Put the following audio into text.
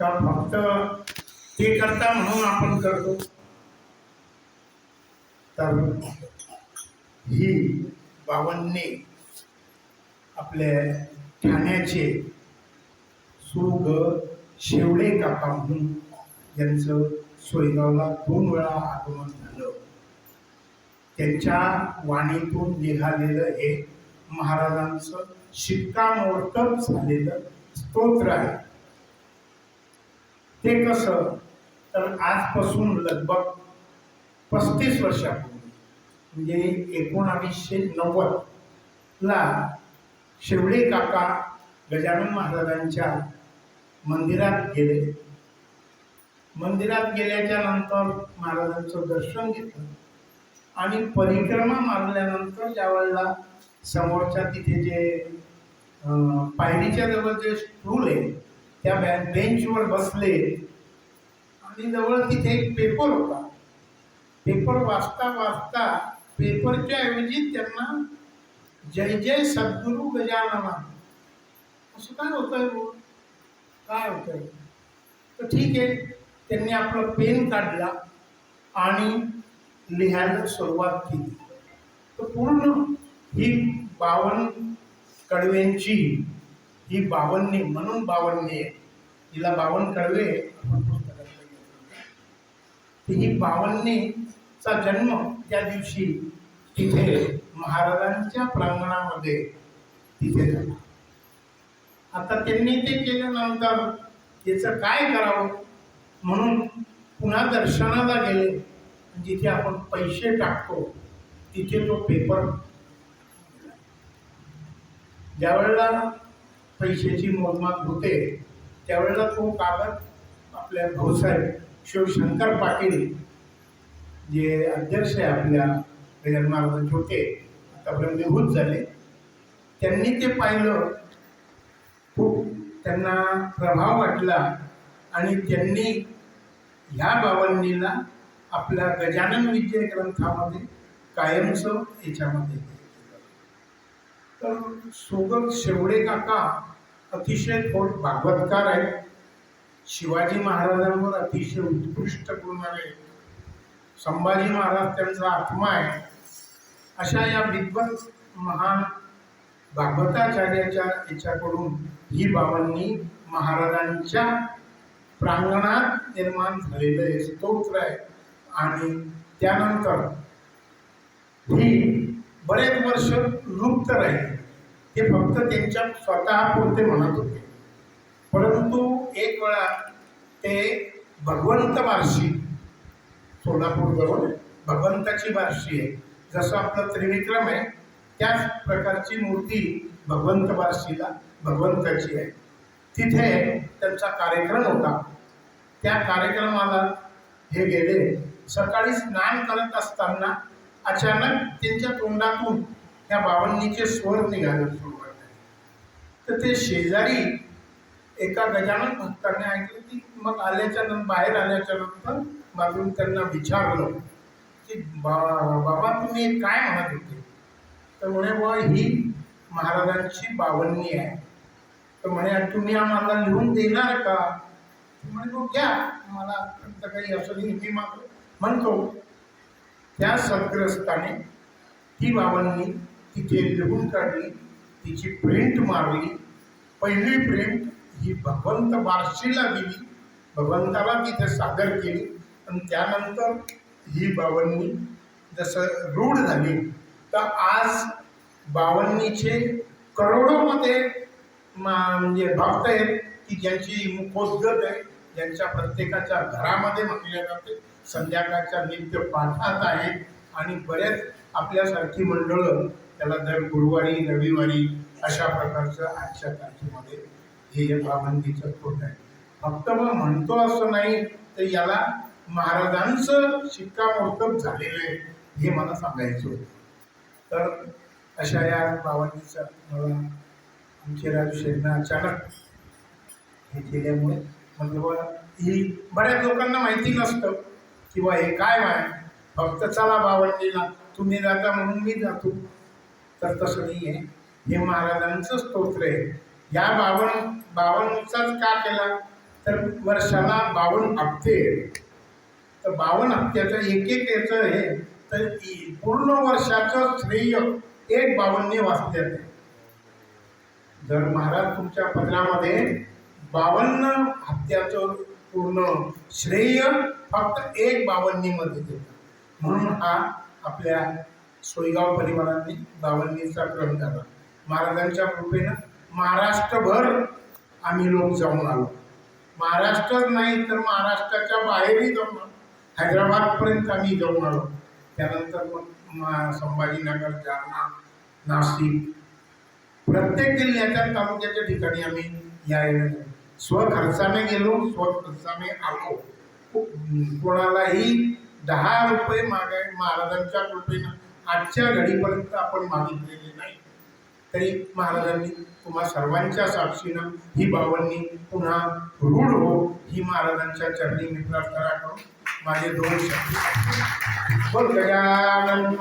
का फक्त ते करता म्हणून आपण करतो? तर ही बावन्ने आपल्या ठाण्याचे सुग शेवडे काका म्हणून यांचं सोयगावला दोन वेळा आगमन झालं. त्यांच्या वाणीतून निघालेलं हे महाराजांचं शिक्कामोर्तब झालेलं स्तोत्र आहे. ते कसं? तर आजपासून लगभग पस्तीस वर्षापूर्वी म्हणजे एकोणावीसशे नव्वदला शेवडे काका गजानन महाराजांच्या मंदिरात गेले. मंदिरात गेल्याच्यानंतर महाराजांचं दर्शन घेतलं आणि परिक्रमा मारल्यानंतर ज्या वेळेला समोरच्या तिथे जे पायरीच्या जवळ जे स्टूल आहे त्या बॅ- बेंचवर बसले. आणि जवळ तिथे एक पेपर होता. पेपर वाचता वाचता पेपरच्या ऐवजी त्यांना जय जय सद्गुरू गजानना. असं काय होतंय बुवा? काय होतंय? तर ठीक आहे. त्यांनी आपलं पेन काढला आणि लिहायला सुरुवात केली. तर पूर्ण ही बावन कडव्यांची ही बावन्नी म्हणून बावन्नी आहे हिला बावन कळवे आपण पुस्तकात ही बावन्नीचा जन्म त्या दिवशी तिथे महाराजांच्या प्रांगणामध्ये तिथे झाला. आता त्यांनी ते केल्यानंतर त्याचं काय करावं? म्हणून पुन्हा दर्शनाला गेले. जिथे आपण पैसे टाकतो तिथे तो पेपर ज्या वेळेला पैशाची मोजमाप होते त्यावेळेला तो कागद आपल्या भाऊसाहेब शिवशंकर पाटील जे अध्यक्ष आहे आपल्या गजानन महाराजांचे होते आतापर्यंत निघून झाले. त्यांनी ते पाहिलं. खूप त्यांना प्रभाव वाटला आणि त्यांनी ह्या बाबांनीला आपल्या गजानन विजय ग्रंथामध्ये कायमचं याच्यामध्ये तर सुगम शेवडे काका अतिशय थोड भागवतकार आहेत. शिवाजी महाराजांवर अतिशय उत्कृष्ट बोलणारे संभाजी महाराज त्यांचा आत्मा आहे. अशा या विद्वत महान भागवताचार्याच्या याच्याकडून ही बाबांनी महाराजांच्या प्रांगणात निर्माण झालेलं स्तोत्र आहे. आणि त्यानंतर ही बरेच वर्ष लुप्त राहील. ते फक्त त्यांच्या स्वतःपुरते म्हणत होते. परंतु एक वेळा ते भगवंत बार्शी सोलापूरजवळ भगवंताची बार्शी आहे. जसं आपलं त्रिविक्रम आहे त्याच प्रकारची मूर्ती भगवंत बार्शीला भगवंताची आहे. तिथे त्यांचा कार्यक्रम होता. त्या कार्यक्रमाला हे गेले. सकाळी स्नान करत असताना अचानक त्यांच्या तोंडातून त्या बावणीचे स्वर निघायला सुरुवात झाली तर ते शेजारी एका गजानन भक्ताने ऐकलं की मग आल्याच्यानंतर बाहेर आल्याच्यानंतर मागून त्यांना विचारलं की बा बाबा तुम्ही काय म्हणत होते? तर म्हणे बुवा ही महाराजांची बावन्नी आहे. तर म्हणे तुम्ही आम्हाला लिहून देणार का? म्हणे मग घ्या मला काही असं नाही मी मात्र म्हणतो. त्या सद्ग्रस्ताने ती बाबांनी तिथे लिहून काढली तिची प्रिंट मारली. पहिली प्रिंट ही भगवंत बारशीला दिली. भगवंताला तिथे सादर केली. आणि त्यानंतर ही बावन्नी जसं रूढ झाली तर आज बावन्नीचे करोडोमध्ये मा- म्हणजे भक्त आहेत की ज्यांची मुखोद्गत आहे ज्यांच्या प्रत्येकाच्या घरामध्ये म्हटल्या जाते. संध्याकाळच्या नित्य पाठात आहेत आणि बरेच आपल्यासारखी मंडळं त्याला दर गुरुवारी रविवारी अशा प्रकारचं आजच्या तारखेमध्ये हे बाबंदीचं खोट आहे. फक्त मग म्हणतो असं नाही तर याला महाराजांचं शिक्कामोर्तब झालेलं आहे हे मला सांगायचं होतं. तर अशा या बावन्नीचा मला आमचे राजू अचानक हे केल्यामुळे म्हणजे ही बऱ्याच लोकांना माहिती नसतं. किंवा हे काय आहे? फक्त चला बावन्नीला तुम्ही जाता म्हणून मी जातो. तर तसं नाही आहे हे महाराजांचं स्तोत्र आहे. या बावन बावन्नचाच का केला? तर वर्षाला बावन्न हप्ते. तर बावन्न हप्त्याचं एक एक याचं हे. तर पूर्ण वर्षाचं श्रेय एक बावन्ने वाचत्यात जर महाराज तुमच्या पत्रामध्ये बावन्न हप्त्याचं पूर्ण श्रेय फक्त एक बावन्नीमध्ये देतात. म्हणून हा आपल्या सोयगाव परिवाराने बावन्नीचा क्रम झाला. महाराजांच्या कृपेनं महाराष्ट्रभर आम्ही लोक जाऊन आलो. महाराष्ट्रात नाही तर महाराष्ट्राच्या बाहेरही जाऊन आलो. हैदराबादपर्यंत आम्ही जाऊन आलो. त्यानंतर मग संभाजीनगर जालना नाशिक प्रत्येक जिल्ह्याच्या तालुक्याच्या ठिकाणी आम्ही यायला स्वखर्चाने गेलो स्वखर्चाने आलो. कोणालाही दहा रुपये मागाय महाराजांच्या कृपेनं आजच्या घडीपर्यंत आपण मागितलेले नाही. तरी महाराजांनी तुम्हा सर्वांच्या साक्षीनं ही भावांनी पुन्हा रूढ हो ही महाराजांच्या चरणी मी प्रार्थना करून माझे दोन शब्द बोल गजानन